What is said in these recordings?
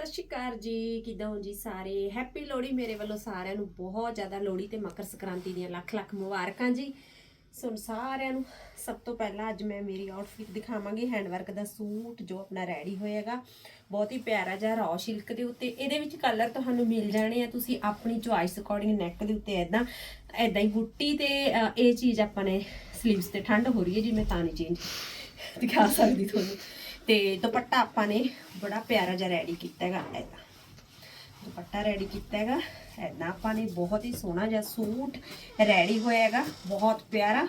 ਸਤਿ ਸ਼੍ਰੀ ਅਕਾਲ ਜੀ, ਕਿਦਾਂ ਹੋ ਜੀ ਸਾਰੇ? ਹੈਪੀ ਲੋਹੜੀ ਮੇਰੇ ਵੱਲੋਂ ਸਾਰਿਆਂ ਨੂੰ, ਬਹੁਤ ਜ਼ਿਆਦਾ ਲੋਹੜੀ ਤੇ ਮਕਰ ਸੰਕ੍ਰਾਂਤੀ ਦੀਆਂ ਲੱਖ ਲੱਖ ਮੁਬਾਰਕਾਂ ਜੀ। ਸੋ ਸਾਰਿਆਂ ਨੂੰ, ਸਭ ਤੋਂ ਪਹਿਲਾਂ ਅੱਜ ਮੈਂ ਮੇਰੀ ਆਊਟਫਿਟ ਦਿਖਾਵਾਂਗੀ ਹੈਂਡਵਰਕ ਦਾ ਸੂਟ ਜੋ ਆਪਣਾ ਰੈਡੀ ਹੋਏਗਾ। ਬਹੁਤ ਹੀ ਪਿਆਰਾ ਜਿਹਾ ਰॉ ਸਿਲਕ ਦੇ ਉੱਤੇ। ਇਹਦੇ ਵਿੱਚ ਕਲਰ ਤੁਹਾਨੂੰ ਮਿਲ ਜਾਣੇ ਆ, ਤੁਸੀਂ ਆਪਣੀ ਚੁਆਇਸ ਅਕੋਰਡਿੰਗ ਨੈਕ ਦੇ ਉੱਤੇ ਐਦਾਂ ਐਦਾਂ ਹੀ ਬੁੱਟੀ ਤੇ ਇਹ ਚੀਜ਼ ਆਪਾਂ ਨੇ ਸਲੀਵਸ ਤੇ ਠੰਡ ਹੋ ਰਹੀ ਹੈ ਜੀ, ਮੈਂ ਤਾਂ ਨਹੀਂ ਚੇਂਜ ਦਿਖਾ ਸਕਦੀ ਤੁਹਾਨੂੰ। ਤੇ ਦੁਪੱਟਾ ਆਪਾਂ ਨੇ ਬੜਾ ਪਿਆਰਾ ਜਿਹਾ ਰੈਡੀ ਕੀਤਾ ਹੈਗਾ ਐਦਾਂ ਦੁਪੱਟਾ ਰੈਡੀ ਕੀਤਾ ਹੈਗਾ। ਐਦਾਂ ਆਪਾਂ ਨੇ ਬਹੁਤ ਹੀ ਸੋਹਣਾ ਜਿਹਾ ਸੂਟ ਰੈਡੀ ਹੋਇਆ ਹੈਗਾ। ਬਹੁਤ ਪਿਆਰਾ।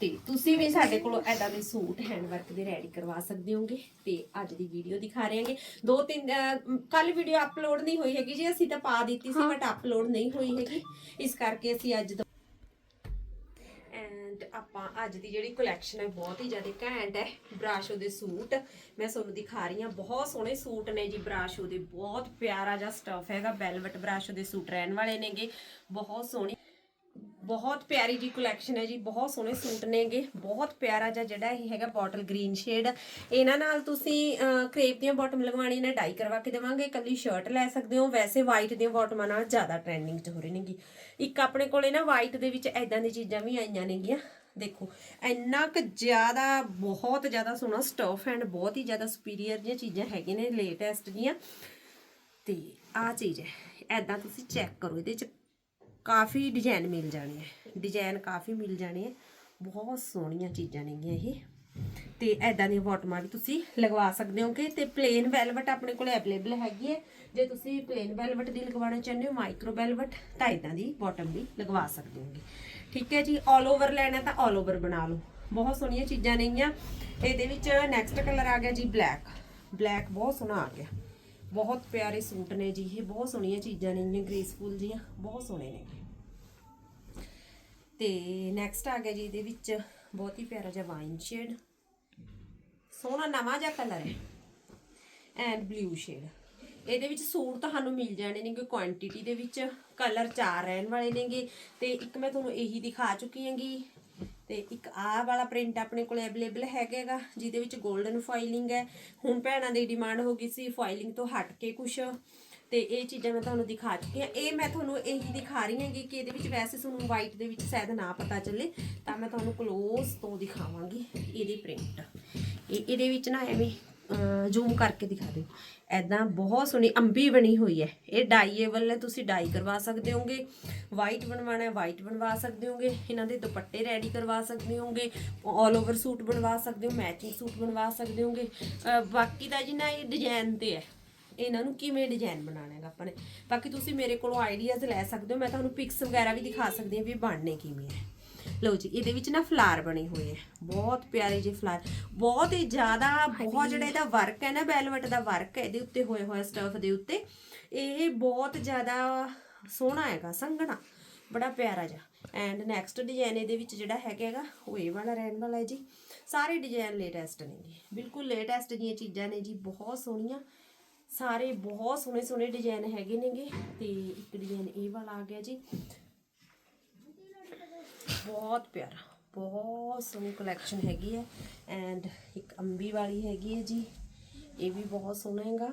ਤੇ ਤੁਸੀਂ ਵੀ ਸਾਡੇ ਕੋਲੋਂ ਐਦਾਂ ਦੇ ਸੂਟ ਹੈਂਡਵਰਕ ਦੇ ਰੈਡੀ ਕਰਵਾ ਸਕਦੇ ਹੋਗੇ ਤੇ ਅੱਜ ਦੀ ਵੀਡੀਓ ਦਿਖਾ ਰਹੇ ਹਾਂਗੇ। ਦੋ ਤਿੰਨ ਕੱਲ ਵੀਡੀਓ ਅਪਲੋਡ ਨਹੀਂ ਹੋਈ ਹੈਗੀ ਜੀ। ਅਸੀਂ ਤਾਂ ਪਾ ਦਿੱਤੀ ਸੀ ਬਟ ਅਪਲੋਡ ਨਹੀਂ ਹੋਈ ਹੈਗੀ। ਇਸ ਕਰਕੇ ਅਸੀਂ ਅੱਜ ਤੋਂ ਆਪਾਂ ਅੱਜ ਦੀ ਜਿਹੜੀ ਕਲੈਕਸ਼ਨ ਹੈ, ਬਹੁਤ ਹੀ ਜ਼ਿਆਦਾ ਘੈਂਟ ਹੈ ਬਰਾਸ਼ੋ ਦੇ ਸੂਟ। ਮੈਂ ਤੁਹਾਨੂੰ ਦਿਖਾ ਰਹੀ ਹਾਂ, ਬਹੁਤ ਸੋਹਣੇ ਸੂਟ ਨੇ ਜੀ ਬਰਾਸ਼ੋ ਦੇ, ਬਹੁਤ ਪਿਆਰਾ ਜਿਹਾ ਸਟਫ ਹੈਗਾ ਵੈਲਵਟ ਬਰਾਸ਼ੋ ਦੇ ਸੂਟ ਰਹਿਣ ਵਾਲੇ ਨੇਗੇ, ਬਹੁਤ ਸੋਹਣੇ ਬਹੁਤ ਪਿਆਰੀ ਜੀ ਕਲੈਕਸ਼ਨ ਹੈ ਜੀ, ਬਹੁਤ ਸੋਹਣੇ ਸੂਟ ਨੇਗੇ, ਬਹੁਤ ਪਿਆਰਾ ਜਿਹਾ ਜਿਹੜਾ ਇਹ ਹੈਗਾ ਬੋਟਲ ਗ੍ਰੀਨ ਸ਼ੇਡ ਇਹਨਾਂ ਨਾਲ ਤੁਸੀਂ ਕ੍ਰੇਪ ਦੀਆਂ ਬਾਟਮ ਲਗਵਾਣੀ ਨੇ ਡਾਈ ਕਰਵਾ ਕੇ ਦੇਵਾਂਗੇ ਕੱਲੀ ਸ਼ਰਟ ਲੈ ਸਕਦੇ ਹੋ। ਵੈਸੇ ਵਾਈਟ ਦੀਆਂ ਬਾਟਮਾਂ ਨਾਲ ਜ਼ਿਆਦਾ ਟ੍ਰੈਂਡਿੰਗ 'ਚ ਹੋ ਰਹੀ ਨੇਗੀ। ਇੱਕ ਆਪਣੇ ਕੋਲੇ ਨਾ ਵਾਈਟ ਦੇ ਵਿੱਚ ਐਦਾਂ ਦੀ ਚੀਜ਼ਾਂ ਵੀ ਆਈਆਂ ਨੇਗੀਆਂ। ਦੇਖੋ, ਇੰਨਾ ਕੁ ਜ਼ਿਆਦਾ, ਬਹੁਤ ਜ਼ਿਆਦਾ ਸੋਹਣਾ ਸਟਫ ਐਂਡ ਬਹੁਤ ਹੀ ਜ਼ਿਆਦਾ ਸੁਪੀਰੀਅਰ ਜਿਹੀਆਂ ਚੀਜ਼ਾਂ ਹੈਗੀਆਂ ਨੇ ਲੇਟੈਸਟ ਦੀਆਂ ਤੇ ਆ ਚੀਜ਼ ਹੈ ਐਦਾਂ ਤੁਸੀਂ ਚੈੱਕ ਕਰੋ, ਇਹਦੇ 'ਚ ਕਾਫੀ ਡਿਜ਼ਾਈਨ ਮਿਲ ਜਾਣੇ ਹੈ। ਡਿਜ਼ਾਈਨ ਕਾਫੀ ਮਿਲ ਜਾਣੇ ਹੈ। ਬਹੁਤ ਸੋਹਣੀਆਂ ਚੀਜ਼ਾਂ ਨੇਗੀਆਂ ਇਹ। ਤੇ ਐਦਾਂ ਦੀਆਂ ਬਾਟਮਾਂ ਵੀ ਤੁਸੀਂ ਲਗਵਾ ਸਕਦੇ ਹੋਗੇ ਤੇ ਪਲੇਨ ਵੈਲਵਟ ਆਪਣੇ ਕੋਲ ਅਵੇਲੇਬਲ ਹੈਗੀ ਹੈ। ਜੇ ਤੁਸੀਂ ਪਲੇਨ ਵੈਲਵਟ ਦੀ ਲਗਵਾਉਣਾ ਚਾਹੁੰਦੇ ਹੋ ਮਾਈਕਰੋ ਵੈਲਵਟ ਤਾਂ ਇਦਾਂ ਦੀ ਬਾਟਮ ਵੀ ਲਗਵਾ ਸਕਦੇ ਹੋਗੇ। ਠੀਕ ਹੈ ਜੀ ਆਲ ਓਵਰ ਲੈਣਾ ਤਾਂ ਆਲ ਓਵਰ ਬਣਾ ਲਓ। ਬਹੁਤ ਸੋਹਣੀਆਂ ਚੀਜ਼ਾਂ ਨੇਗੀਆਂ ਇਹਦੇ ਵਿੱਚ ਨੈਕਸਟ ਕਲਰ ਆ ਗਿਆ ਜੀ ਬਲੈਕ ਬਲੈਕ ਬਹੁਤ ਸੋਹਣਾ ਆ ਗਿਆ। ਬਹੁਤ ਪਿਆਰੇ ਸੂਟ ਨੇ ਜੀ, ਇਹ ਬਹੁਤ ਸੋਹਣੀਆਂ ਚੀਜ਼ਾਂ ਨੇ ਨੇਗੀਆਂ ਗ੍ਰੇਸਫੁਲ ਜੀਆਂ ਬਹੁਤ ਸੋਹਣੇ ਨੇ। ਤੇ ਨੈਕਸਟ ਆ ਗਿਆ ਜੀ ਇਹਦੇ ਵਿੱਚ ਬਹੁਤ ਹੀ ਪਿਆਰਾ ਜਿਹਾ ਵਾਈਨ ਸ਼ੇਡ ਸੋਹਣਾ ਨਵਾਂ ਜਿਹਾ ਕਲਰ ਹੈ। ਐਂਡ ਬਲੂ ਸ਼ੇਡ ਇਹਦੇ ਵਿੱਚ ਸੂਟ ਤੁਹਾਨੂੰ ਮਿਲ ਜਾਣੇ ਨੇਗੇ ਕੁਆਂਟੀਟੀ ਦੇ ਵਿੱਚ। ਕਲਰ ਚਾਰ ਰਹਿਣ ਵਾਲੇ ਨੇਗੇ। ਤੇ ਇੱਕ ਮੈਂ ਤੁਹਾਨੂੰ ਇਹੀ ਦਿਖਾ ਚੁੱਕੀ ਹਾਂਗੀ। ਤੇ ਇੱਕ ਆਹ ਵਾਲਾ ਪ੍ਰਿੰਟ ਆਪਣੇ ਕੋਲ ਅਵੇਲੇਬਲ ਹੈਗਾਗਾ, ਜਿਹਦੇ ਵਿੱਚ 골ਡਨ ਫਾਈਲਿੰਗ ਹੈ। ਹੁਣ ਭੈਣਾਂ ਦੀ ਡਿਮਾਂਡ ਹੋ ਗਈ ਸੀ ਫਾਈਲਿੰਗ ਤੋਂ ਹਟ ਕੇ ਕੁਛ। ਤੇ ਇਹ ਚੀਜ਼ਾਂ ਮੈਂ ਤੁਹਾਨੂੰ ਦਿਖਾ ਚੁੱਕੀ ਹਾਂ। ਇਹ ਮੈਂ ਤੁਹਾਨੂੰ ਇਹੀ ਦਿਖਾ ਰਹੀ ਹਾਂਗੀ ਕਿ ਇਹਦੇ ਵਿੱਚ ਵੈਸੇ ਤੁਹਾਨੂੰ ਵਾਈਟ ਦੇ ਵਿੱਚ ਸ਼ਾਇਦ ਨਾ ਪਤਾ ਚੱਲੇ, ਤਾਂ ਮੈਂ ਤੁਹਾਨੂੰ ਕਲੋਜ਼ ਤੋਂ ਦਿਖਾਵਾਂਗੀ ਇਹਦੇ ਪ੍ਰਿੰਟ ਇਹ ਇਹਦੇ ਵਿੱਚ ਨਾ ਐਵੇਂ ਜ਼ੂਮ ਕਰਕੇ ਦਿਖਾ ਦਿਓ। ਐਦਾਂ ਬਹੁਤ ਸੋਹਣੀ ਅੰਬੀ ਬਣੀ ਹੋਈ ਹੈ। ਇਹ ਡਾਈਏਬਲ ਹੈ ਤੁਸੀਂ ਡਾਈ ਕਰਵਾ ਸਕਦੇ ਹੋਗੇ। ਵਾਈਟ ਬਣਵਾਣਾ ਹੈ ਵਾਈਟ ਬਣਵਾ ਸਕਦੇ ਹੋਗੇ। ਇਹਨਾਂ ਦੇ ਦੁਪੱਟੇ ਰੈਡੀ ਕਰਵਾ ਸਕਦੇ ਹੋਗੇ। ਆਲ ਓਵਰ ਸੂਟ ਬਣਵਾ ਸਕਦੇ ਹੋ ਮੈਚਿੰਗ ਸੂਟ ਬਣਵਾ ਸਕਦੇ ਹੋਗੇ। ਬਾਕੀ ਦਾ ਜੀ ਨਾ ਇਹ ਡਿਜ਼ਾਈਨ ਤੇ ਹੈ। ਇਹਨਾਂ ਨੂੰ ਕਿਵੇਂ ਡਿਜ਼ਾਈਨ ਬਣਾਉਣਾ ਹੈਗਾ ਆਪਾਂ ਨੇ? ਬਾਕੀ ਤੁਸੀਂ ਮੇਰੇ ਕੋਲੋਂ ਆਈਡੀਆਜ਼ ਲੈ ਸਕਦੇ ਹੋ। ਮੈਂ ਤੁਹਾਨੂੰ ਪਿਕਸ ਵਗੈਰਾ ਵੀ ਦਿਖਾ ਸਕਦੀ ਹਾਂ ਵੀ ਬਣਨੇ ਕਿਵੇਂ ਹੈ। ਲਓ ਜੀ ਇਹਦੇ ਵਿੱਚ ਨਾ ਫਲਾਰ ਬਣੇ ਹੋਏ ਹੈ ਬਹੁਤ ਪਿਆਰੇ ਜਿਹੇ ਫਲਾਰ। ਬਹੁਤ ਹੀ ਜ਼ਿਆਦਾ ਬਹੁਤ ਜਿਹੜਾ ਇਹਦਾ ਵਰਕ ਹੈ ਨਾ ਵੈਲਵਟ ਦਾ ਵਰਕ ਹੈ ਇਹਦੇ ਉੱਤੇ ਹੋਏ ਹੋਇਆ ਸਟਫ ਦੇ ਉੱਤੇ। ਇਹ ਬਹੁਤ ਜ਼ਿਆਦਾ ਸੋਹਣਾ ਹੈਗਾ ਸੰਘਣਾ। ਬੜਾ ਪਿਆਰਾ ਜਿਹਾ। ਐਂਡ ਨੈਕਸਟ ਡਿਜ਼ਾਈਨ ਇਹਦੇ ਵਿੱਚ ਜਿਹੜਾ ਹੈਗਾ ਹੈਗਾ ਉਹ ਇਹ ਵਾਲਾ ਰਹਿਣ ਵਾਲਾ ਹੈ ਜੀ। ਸਾਰੇ ਡਿਜ਼ਾਈਨ ਲੇਟੈਸਟ ਨੇ ਜੀ। ਬਿਲਕੁਲ ਲੇਟੈਸਟ ਜੀਆਂ ਚੀਜ਼ਾਂ ਨੇ ਜੀ। ਬਹੁਤ ਸੋਹਣੀਆਂ। ਸਾਰੇ ਬਹੁਤ ਸੋਹਣੇ ਸੋਹਣੇ ਡਿਜ਼ਾਈਨ ਹੈਗੇ ਨੇਗੇ। ਤੇ ਇੱਕ ਡਿਜ਼ਾਈਨ ਇਹ ਵਾਲਾ ਆ ਗਿਆ ਜੀ। ਬਹੁਤ ਪਿਆਰਾ, ਬਹੁਤ ਸੋਹਣੀ ਕਲੈਕਸ਼ਨ ਹੈਗੀ ਹੈ ਐਂਡ ਇੱਕ ਅੰਬੀ ਵਾਲੀ ਹੈਗੀ ਹੈ ਜੀ, ਇਹ ਵੀ ਬਹੁਤ ਸੋਹਣਾ ਹੈਗਾ,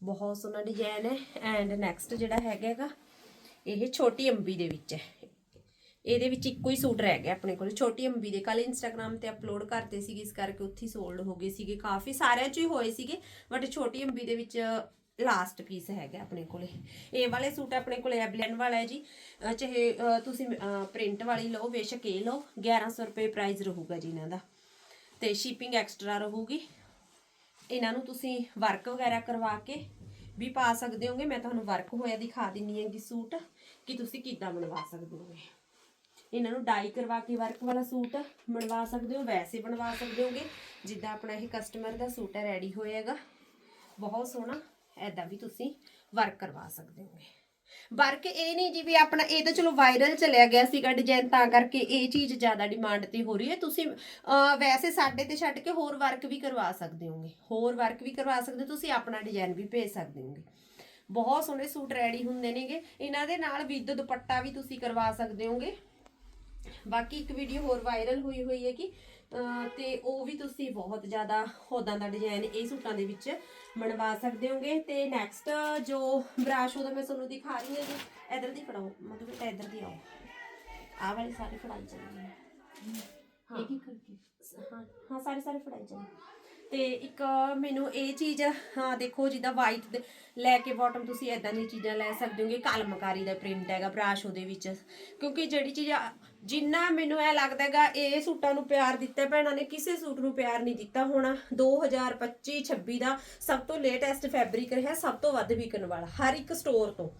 ਬਹੁਤ ਸੋਹਣਾ ਡਿਜ਼ਾਈਨ ਹੈ ਐਂਡ ਨੈਕਸਟ ਜਿਹੜਾ ਹੈਗਾ ਹੈਗਾ, ਇਹ ਛੋਟੀ ਅੰਬੀ ਦੇ ਵਿੱਚ ਹੈ, ਇਹਦੇ ਵਿੱਚ ਇੱਕੋ ਹੀ ਸੂਟ ਰਹਿ ਗਿਆ ਆਪਣੇ ਕੋਲ, ਛੋਟੀ ਅੰਬੀ ਦੇ ਕੱਲ ਇੰਸਟਾਗ੍ਰam ਤੇ ਅਪਲੋਡ ਕਰਤੇ ਸੀਗੇ, ਇਸ ਕਰਕੇ ਉੱਥੇ ਸੋਲਡ ਹੋ ਗਏ ਸੀਗੇ, ਕਾਫੀ ਸਾਰਿਆਂ 'ਚ ਹੀ ਹੋਏ ਸੀਗੇ ਬਟ ਛੋਟੀ ਅੰਬੀ ਦੇ ਵਿੱਚ ਲਾਸਟ ਪੀਸ ਹੈਗਾ ਆਪਣੇ ਕੋਲੇ। ਇਹ ਵਾਲੇ ਸੂਟ ਆਪਣੇ ਕੋਲੇ ਐਬਲਨ ਵਾਲਾ ਹੈ ਜੀ। ਚਾਹੇ ਤੁਸੀਂ ਪ੍ਰਿੰਟ ਵਾਲੀ ਲਓ, ਬੇਸ਼ੱਕ ਇਹ ਲਓ 1100 ਰੁਪਏ ਪ੍ਰਾਈਸ ਰਹੂਗਾ ਜੀ ਇਹਨਾਂ ਦਾ। ਤੇ ਸ਼ਿਪਿੰਗ ਐਕਸਟਰਾ ਰਹੂਗੀ। ਇਹਨਾਂ ਨੂੰ ਤੁਸੀਂ ਵਰਕ ਵਗੈਰਾ ਕਰਵਾ ਕੇ ਵੀ ਪਾ ਸਕਦੇ ਹੋਗੇ। ਮੈਂ ਤੁਹਾਨੂੰ ਵਰਕ ਹੋਇਆ ਦਿਖਾ ਦਿੰਨੀ ਹੈਗੀ ਸੂਟ, ਕਿ ਤੁਸੀਂ ਕਿੱਦਾਂ ਬਣਵਾ ਸਕਦੇ ਹੋਗੇ। ਇਹਨਾਂ ਨੂੰ ਡਾਈ ਕਰਵਾ ਕੇ ਵਰਕ ਵਾਲਾ ਸੂਟ ਬਣਵਾ ਸਕਦੇ ਹੋ, ਵੈਸੇ ਬਣਵਾ ਸਕਦੇ ਹੋਗੇ। ਜਿੱਦਾਂ ਆਪਣਾ ਇਹ ਕਸਟਮਰ ਦਾ ਸੂਟ ਹੈ ਰੈਡੀ ਹੋਏਗਾ ਬਹੁਤ ਸੋਹਣਾ। ਐਦਾਂ ਵੀ ਤੁਸੀਂ ਵਰਕ ਕਰਵਾ ਸਕਦੇ ਹੋਗੇ ਵਰਕ ਇਹ ਨਹੀਂ ਜੀ ਵੀ ਆਪਣਾ ਇਹ ਤਾਂ ਚਲੋ ਵਾਇਰਲ ਚਲਿਆ ਗਿਆ ਸੀਗਾ ਡਿਜ਼ਾਈਨ ਤਾਂ ਕਰਕੇ ਇਹ ਚੀਜ਼ ਜ਼ਿਆਦਾ ਡਿਮਾਂਡ ਤੇ ਹੋ ਰਹੀ ਹੈ। ਤੁਸੀਂ ਵੈਸੇ ਸਾਡੇ ਤੇ ਛੱਡ ਕੇ ਹੋਰ ਵਰਕ ਵੀ ਕਰਵਾ ਸਕਦੇ ਹੋਗੇ। ਹੋਰ ਵਰਕ ਵੀ ਕਰਵਾ ਸਕਦੇ ਹੋ, ਤੁਸੀਂ ਆਪਣਾ ਡਿਜ਼ਾਈਨ ਵੀ ਭੇਜ ਸਕਦੇ ਹੋਗੇ। ਬਹੁਤ ਸੋਹਣੇ ਸੂਟ ਰੈਡੀ ਹੁੰਦੇ ਨੇਗੇ। ਇਹਨਾਂ ਦੇ ਨਾਲ ਵਿਦ ਦੁਪੱਟਾ ਵੀ ਤੁਸੀਂ ਕਰਵਾ ਸਕਦੇ ਹੋਗੇ। ਬਾਕੀ ਇੱਕ ਵੀਡੀਓ ਹੋਰ ਵਾਇਰਲ ਹੋਈ ਹੋਈ ਹੈ ਕਿ ਤੇ ਉਹ ਵੀ ਤੁਸੀਂ ਬਹੁਤ ਜ਼ਿਆਦਾ ਹੋਦਾਂ ਦਾ ਡਿਜ਼ਾਈਨ ਇਹ ਸੂਟਾਂ ਦੇ ਵਿੱਚ ਬਣਵਾ ਸਕਦੇ ਹੋਗੇ। ਤੇ ਨੈਕਸਟ ਜੋ ਬਰਾਸ਼ ਉਹਦਾ ਮੈਂ ਤੁਹਾਨੂੰ ਦਿਖਾ ਰਹੀ ਹਾਂ ਜੀ। ਇਧਰ ਦੀ ਫੜਾਓ। ਮਤਲਬ ਇਧਰ ਦੀ ਆਓ। ਆਹ ਵਾਲੀ ਸਾਰੀ ਫੜਾਈ ਚੱਲਣੀ ਹੈ। ਹਾਂ। ਇੱਕ ਇੱਕ ਕਰਕੇ। ਹਾਂ ਹਾਂ ਸਾਰੇ ਸਾਰੇ ਫੜਾਈ ਚੱਲ। ਤੇ ਇੱਕ ਮੈਨੂੰ ਇਹ ਚੀਜ਼, ਹਾਂ, ਦੇਖੋ, ਜਿੱਦਾਂ ਵਾਈਟ ਲੈ ਕੇ ਬਾਟਮ ਤੁਸੀਂ ਐਦਾਂ ਦੀਆਂ ਚੀਜ਼ਾਂ ਲੈ ਸਕਦੇ ਹੋਗੇ। ਕਲਮਕਾਰੀ ਦਾ ਪ੍ਰਿੰਟ ਹੈਗਾ ਬਰਾਸ਼ ਉਹਦੇ ਵਿੱਚ। ਕਿਉਂਕਿ ਜਿਹੜੀ ਚੀਜ਼ ਆ- ਜਿੰਨਾ ਮੈਨੂੰ ਇਹ ਲੱਗਦਾ ਹੈਗਾ, ਇਹ ਸੂਟਾਂ ਨੂੰ ਪਿਆਰ ਦਿੱਤਾ ਭੈਣਾਂ ਨੇ, ਕਿਸੇ ਸੂਟ ਨੂੰ ਪਿਆਰ ਨਹੀਂ ਦਿੱਤਾ ਹੋਣਾ। 2025 26 ਦਾ ਸਭ ਤੋਂ ਲੇਟੈਸਟ ਫੈਬਰਿਕ ਰਿਹਾ, ਸਭ ਤੋਂ ਵੱਧ ਵਿਕਣ ਵਾਲਾ, ਹਰ ਇੱਕ ਸਟੋਰ ਤੋਂ।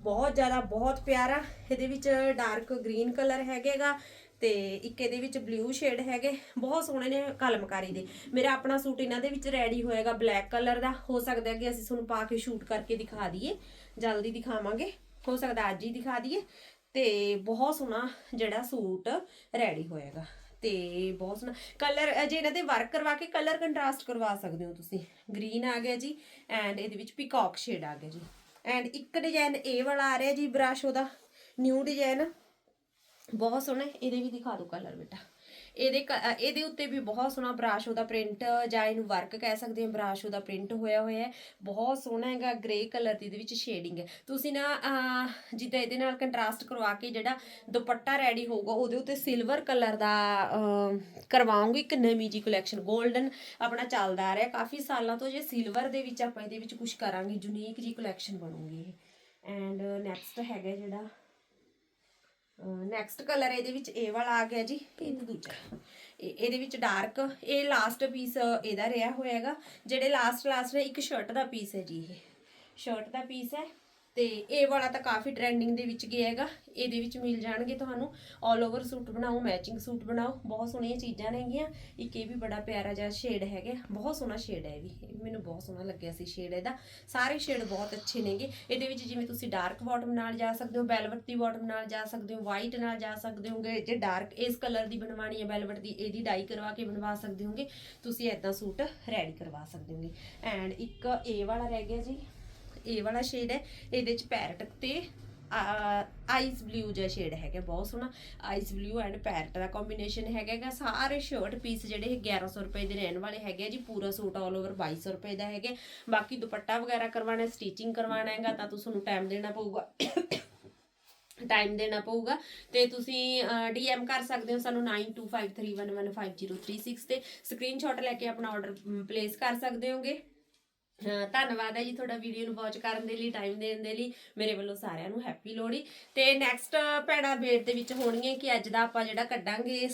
ਬਹੁਤ ਜ਼ਿਆਦਾ, ਬਹੁਤ ਪਿਆਰਾ। ਇਹਦੇ ਵਿੱਚ ਡਾਰਕ ਗ੍ਰੀਨ ਕਲਰ ਹੈਗੇਗਾ। ਤੇ ਇੱਕ ਇਹਦੇ ਵਿੱਚ ਬਲੂ ਸ਼ੇਡ ਹੈਗੇ, ਬਹੁਤ ਸੋਹਣੇ ਨੇ ਕਲਮਕਾਰੀ ਦੇ। ਮੇਰਾ ਆਪਣਾ ਸੂਟ ਇਹਨਾਂ ਦੇ ਵਿੱਚ ਰੈਡੀ ਹੋਏਗਾ ਬਲੈਕ ਕਲਰ ਦਾ। ਹੋ ਸਕਦਾ ਕਿ ਅਸੀਂ ਤੁਹਾਨੂੰ ਪਾ ਕੇ ਸ਼ੂਟ ਕਰਕੇ ਦਿਖਾ ਦਈਏ। ਜਲਦੀ ਦਿਖਾਵਾਂਗੇ। ਹੋ ਸਕਦਾ ਅੱਜ ਹੀ ਦਿਖਾ ਦਈਏ। ਤੇ ਬਹੁਤ ਸੋਹਣਾ ਜਿਹੜਾ ਸੂਟ ਰੈਡੀ ਹੋਏਗਾ। ਤੇ ਬਹੁਤ ਸੋਹਣਾ ਕਲਰ ਜੇ ਇਹਨਾਂ ਦੇ ਵਰਕ ਕਰਵਾ ਕੇ ਕਲਰ ਕੰਟਰਾਸਟ ਕਰਵਾ ਸਕਦੇ ਹੋ ਤੁਸੀਂ। ਗ੍ਰੀਨ ਆ ਗਿਆ ਜੀ ਐਂਡ ਇਹਦੇ ਵਿੱਚ ਪਿਕੌਕ ਸ਼ੇਡ ਆ ਗਿਆ ਜੀ। ਐਂਡ ਇੱਕ ਡਿਜ਼ਾਈਨ ਇਹ ਵਾਲਾ ਆ ਰਿਹਾ ਜੀ ਬ੍ਰਸ਼ ਉਹਦਾ। ਨਿਊ ਡਿਜ਼ਾਈਨ ਬਹੁਤ ਸੋਹਣਾ ਇਹਦੇ ਵੀ ਦਿਖਾ ਦਿਓ ਕਲਰ ਬੇਟਾ। ਇਹਦੇ ਕ- ਇਹਦੇ ਉੱਤੇ ਵੀ ਬਹੁਤ ਸੋਹਣਾ ਬਰਾਸ਼ੋ ਦਾ ਪ੍ਰਿੰਟ ਜਾਂ ਇਹਨੂੰ ਵਰਕ ਕਹਿ ਸਕਦੇ ਹਾਂ ਬਰਾਸ਼ੋ ਦਾ ਪ੍ਰਿੰਟ ਹੋਇਆ ਹੋਇਆ ਹੈ। ਬਹੁਤ ਸੋਹਣਾ ਹੈਗਾ ਗ੍ਰੇ ਕਲਰ ਦੀ ਇਹਦੇ ਵਿੱਚ ਸ਼ੇਡਿੰਗ ਹੈ। ਤੁਸੀਂ ਨਾ ਜਿੱਦਾਂ ਇਹਦੇ ਨਾਲ ਕੰਟਰਾਸਟ ਕਰਵਾ ਕੇ ਜਿਹੜਾ ਦੁਪੱਟਾ ਰੈਡੀ ਹੋਊਗਾ, ਉਹਦੇ ਉੱਤੇ ਸਿਲਵਰ ਕਲਰ ਦਾ ਕਰਵਾਉਂਗੇ ਇੱਕ ਨਵੀਂ ਜੀ ਕਲੈਕਸ਼ਨ 골ਡਨ ਆਪਣਾ ਚੱਲਦਾ ਆ ਰਿਹਾ। ਕਾਫੀ ਸਾਲਾਂ ਤੋਂ ਜੇ ਸਿਲਵਰ ਦੇ ਵਿੱਚ ਆਪਾਂ ਇਹਦੇ ਵਿੱਚ ਕੁਝ ਕਰਾਂਗੇ ਯੂਨੀਕ ਜੀ ਕਲੈਕਸ਼ਨ ਬਣੂਗੀ ਐਂਡ ਨੈਕਸਟ ਹੈਗਾ ਜਿਹੜਾ ਨੈਕਸਟ ਕਲਰ ਇਹਦੇ ਵਿੱਚ ਇਹ ਵਾਲਾ ਆ ਗਿਆ ਜੀ ਇਹ ਦੂਜਾ। ਇਹਦੇ ਵਿੱਚ ਡਾਰਕ ਇਹ ਲਾਸਟ ਪੀਸ ਇਹਦਾ ਰਿਹਾ ਹੋਏਗਾ ਜਿਹੜੇ ਲਾਸਟ ਲਾਸਟ ਨੇ, ਇੱਕ ਸ਼ਰਟ ਦਾ ਪੀਸ ਹੈ ਜੀ ਇਹ। ਸ਼ਰਟ ਦਾ ਪੀਸ ਹੈ। ਤੇ ਇਹ ਵਾਲਾ ਤਾਂ ਕਾਫੀ ਟ੍ਰੈਂਡਿੰਗ ਦੇ ਵਿੱਚ ਗਿਆ ਹੈਗਾ। ਇਹਦੇ ਵਿੱਚ ਮਿਲ ਜਾਣਗੇ ਤੁਹਾਨੂੰ। 올 ਓਵਰ ਸੂਟ ਬਣਾਓ ਮੈਚਿੰਗ ਸੂਟ ਬਣਾਓ। ਬਹੁਤ ਸੋਹਣੀਆਂ ਚੀਜ਼ਾਂ ਨੇਗੀਆਂ ਇੱਕ ਇਹ ਵੀ ਬੜਾ ਪਿਆਰਾ ਜਿਹਾ ਸ਼ੇਡ ਹੈਗਾ। ਬਹੁਤ ਸੋਹਣਾ ਸ਼ੇਡ ਹੈ ਇਹ ਵੀ। ਇਹ ਵੀ ਮੈਨੂੰ ਬਹੁਤ ਸੋਹਣਾ ਲੱਗਿਆ ਸੀ ਸ਼ੇਡ ਇਹਦਾ। ਸਾਰੇ ਸ਼ੇਡ ਬਹੁਤ ਅੱਛੇ ਨੇਗੇ। ਇਹਦੇ ਵਿੱਚ ਜਿਵੇਂ ਤੁਸੀਂ ਡਾਰਕ ਬਾਟਮ ਨਾਲ ਜਾ ਸਕਦੇ ਹੋ ਵੈਲਵਟ ਦੀ ਬਾਟਮ ਨਾਲ ਜਾ ਸਕਦੇ ਹੋ ਵਾਈਟ ਨਾਲ ਜਾ ਸਕਦੇ ਹੋਗੇ, ਜੇ ਡਾਰਕ ਇਸ ਕਲਰ ਦੀ ਬਣਵਾਣੀ ਹੈ ਵੈਲਵਟ ਦੀ ਇਹਦੀ ਡਾਈ ਕਰਵਾ ਕੇ ਬਣਵਾ ਸਕਦੇ ਹੋਗੇ, ਤੁਸੀਂ ਐਦਾਂ ਸੂਟ ਰੈਡੀ ਕਰਵਾ ਸਕਦੇ ਹੋਗੇ। ਐਂਡ ਇੱਕ ਇਹ ਵਾਲਾ ਰਹਿ ਗਿਆ ਜੀ। ਇਹ ਵਾਲਾ ਸ਼ੇਡ ਹੈ, ਇਹਦੇ ਚ ਪੈਰਟ ਤੇ ਆਈਸ ਬਲੂ ਜਿਹਾ ਸ਼ੇਡ ਹੈਗਾ, ਬਹੁਤ ਸੋਹਣਾ। ਆਈਸ ਬਲੂ ਐਂਡ ਪੈਰਟ ਦਾ ਕੰਬੀਨੇਸ਼ਨ ਹੈਗਾ ਸਾਰੇ ਸ਼ਰਟ ਪੀਸ ਜਿਹੜੇ ਇਹ 1100 ਰੁਪਏ ਦੇ ਰਹਿਣ ਵਾਲੇ ਹੈਗੇ ਆ ਜੀ, ਪੂਰਾ ਸੂਟ ਆਲ ਓਵਰ 2200 ਰੁਪਏ ਦਾ ਹੈਗਾ। ਬਾਕੀ ਦੁਪੱਟਾ ਵਗੈਰਾ ਕਰਵਾਉਣਾ ਸਟਿਚਿੰਗ ਕਰਵਾਉਣਾ ਹੈਗਾ, ਤਾਂ ਤੁਹਾਨੂੰ ਟਾਈਮ ਦੇਣਾ ਪਊਗਾ। ਟਾਈਮ ਦੇਣਾ ਪਊਗਾ। ਤੇ ਤੁਸੀਂ ਡੀਐਮ ਕਰ ਸਕਦੇ ਹੋ ਸਾਨੂੰ 9253115036 ਤੇ। ਸਕਰੀਨਸ਼ਾਟ ਲੈ ਕੇ ਆਪਣਾ ਆਰਡਰ ਪਲੇਸ ਕਰ ਸਕਦੇ ਹੋਗੇ। ਧੰਨਵਾਦ ਹੈ ਜੀ ਤੁਹਾਡਾ ਵੀਡੀਓ ਨੂੰ ਵਾਚ ਕਰਨ ਦੇ ਲਈ ਟਾਈਮ ਦੇਣ ਦੇ ਲਈ। ਮੇਰੇ ਵੱਲੋਂ ਸਾਰਿਆਂ ਨੂੰ ਹੈਪੀ ਲੋਹੜੀ। ਤੇ ਨੈਕਸਟ ਭੈਣਾ ਵੇਟ ਦੇ ਵਿੱਚ ਹੋਣਗੀਆਂ ਕਿ ਅੱਜ ਦਾ ਆਪਾਂ ਜਿਹੜਾ ਕੱਢਾਂਗੇ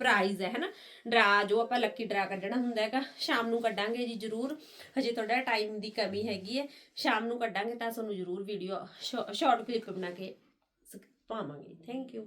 ਪ੍ਰਾਈਜ਼ ਹੈ, ਹਨਾ? ਡਰਾ, ਜੋ ਆਪਾਂ ਲੱਕੀ ਡਰਾ ਕੱਢਣਾ ਹੁੰਦਾ ਹੈਗਾ, ਸ਼ਾਮ ਨੂੰ ਕੱਢਾਂਗੇ ਜੀ ਜਰੂਰ। ਹਜੇ ਤੁਹਾਡਾ ਟਾਈਮ ਦੀ ਕਮੀ ਹੈਗੀ ਹੈ। ਸ਼ਾਮ ਨੂੰ ਕੱਢਾਂਗੇ ਤਾਂ ਤੁਹਾਨੂੰ ਜਰੂਰ ਵੀਡੀਓ ਸ਼ਾਰਟ ਕਲਿੱਪ ਬਣਾ ਕੇ ਪਾਵਾਂਗੇ। Thank you